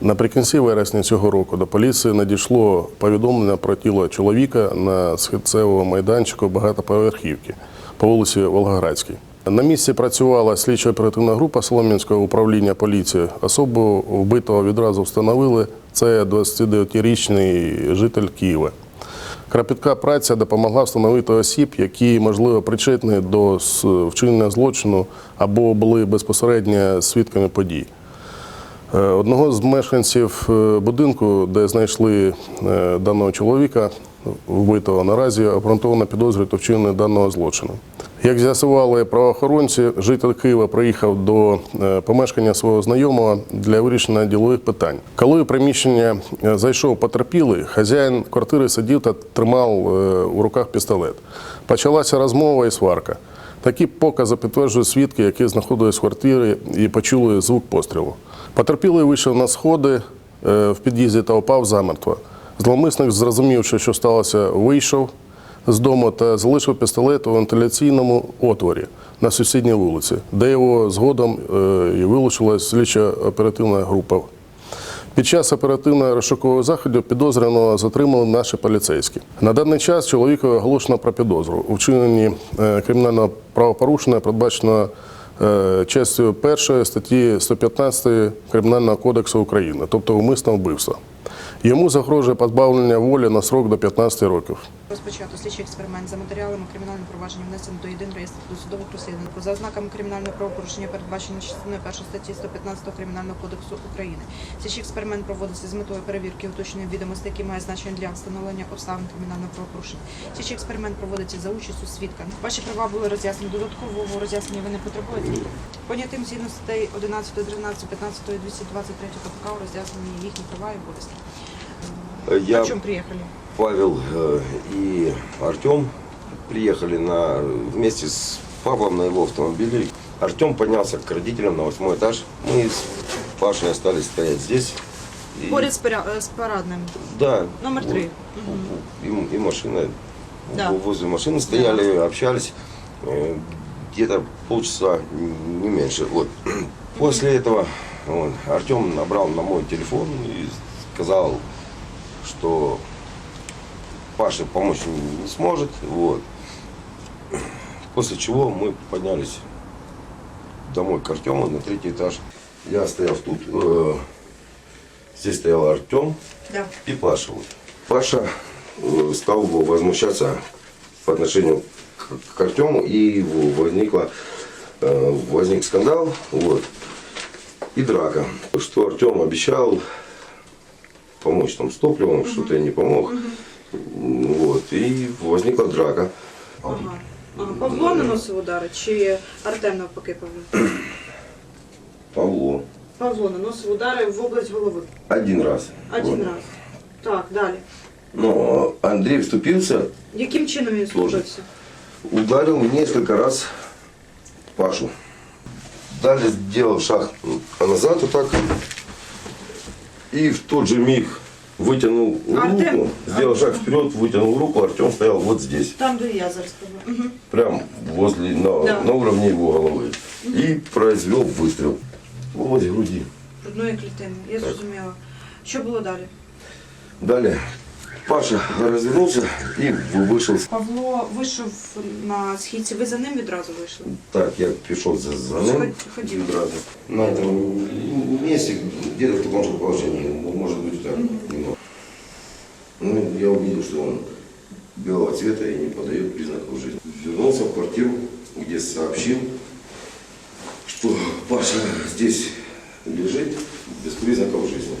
Наприкінці вересня цього року до поліції надійшло повідомлення про тіло чоловіка на східцевому майданчику багатоповерхівки по вулиці Волгоградській. На місці працювала слідчо-оперативна група Солом'янського управління поліції. Особу вбитого відразу встановили. Це 29-річний житель Києва. Кропітка праця допомогла встановити осіб, які, можливо, причетні до вчинення злочину або були безпосередньо свідками подій. Е, Одного з мешканців е, будинку, де знайшли е, даного чоловіка, вбитого наразі, обґрунтовано підозрюють у вчиненні даного злочину. Як з'ясували правоохоронці, житель Києва приїхав до помешкання свого знайомого для вирішення ділових питань. Коли приміщення зайшов потерпілий, хазяїн квартири сидів та тримав у руках пістолет. Почалася розмова і сварка. Такі покази підтверджують свідки, які знаходились в квартирі і почули звук пострілу. Потерпілий вийшов на сходи е, в під'їзді та упав замертво. Зловмисник, зрозумівши, що сталося, вийшов з дому та залишив пістолет у вентиляційному отворі на сусідній вулиці, де його згодом е, і вилучила слідча оперативна група. Під час оперативно-розшукового заходу підозрюваного затримали наші поліцейські. На даний час чоловіку оголошено про підозру. У вчиненні е, кримінального правопорушення передбачено частю першої статті 115 Кримінального кодексу України, тобто умисне вбивство. Йому загрожує позбавлення волі на срок до 15 років. Розпочато слідчий експеримент за матеріалами кримінального провадження внесено до єдиного реєстру досудових розслідувань. За ознаками кримінального правопорушення передбачено частиною 1 статті 115 Кримінального кодексу України. Слідчий експеримент проводиться з метою перевірки уточнення відомостей, які мають значення для встановлення обставин кримінального правопорушення. Слідчий експеримент проводиться за участю свідка. Ваші права були роз'яснені. Додаткового роз'яснення ви не потребуєте. Понятим згідно статей 11, 13, 15 і 223 КПК роз'яснені їхні права і обов'язки. Я, О чем приехали? Павел э, и Артем приехали на, вместе с Павлом на его автомобиле. Артем поднялся к родителям на восьмой этаж. Мы с Пашей остались стоять здесь. И- Поряд з, паря- е, з парадним. Да. Номер три. И, и машина. Да. Возле машины стояли, общались. э, Где-то полчаса, не меньше. Вот. После этого вот, Артем набрал на мой телефон и сказал, что Паше помочь не сможет. Вот. После чего мы поднялись домой к Артему на третий этаж. Я стоял тут. э, Здесь стоял Артем Да. и Паша. Вот. Паша э, стал возмущаться по отношению к, к Артему, и возникла, э, возник скандал, вот, и драка. Что Артем обещал помочь там с топливом, что-то я не помог. Вот, и возникла драка. Ага. Ага. Павло наносив удари чи Артем навпаки Павло? Павло. Павло наносив удари в область голови. Один раз. Один Вот. раз. Так, далі. Но Андрей вступился, Яким чином він служився? ударил несколько раз Пашу. Далее сделал шаг назад вот так. И в тот же миг вытянул Артем? руку, сделал шаг вперед, вытянул руку, Артем стоял вот здесь, Там, де я зараз пробую. Угу. прям возле, на, Да. на уровне его головы. И произвел выстрел в область груди. Одної клітини. Я зрозуміла. Що було далі? Далее Паша развернулся и вышел. Павло вийшов на східці. Ви за ним відразу вийшли? Так, я пішов за, за ним. Сход- ходил. Відразу. На этом месте, где-то в таком же положении, может быть так, немного. Я увидел, что он белого цвета и не подает признаков жизни. Вернулся в квартиру, где сообщил, что Паша здесь лежит без признаков жизни.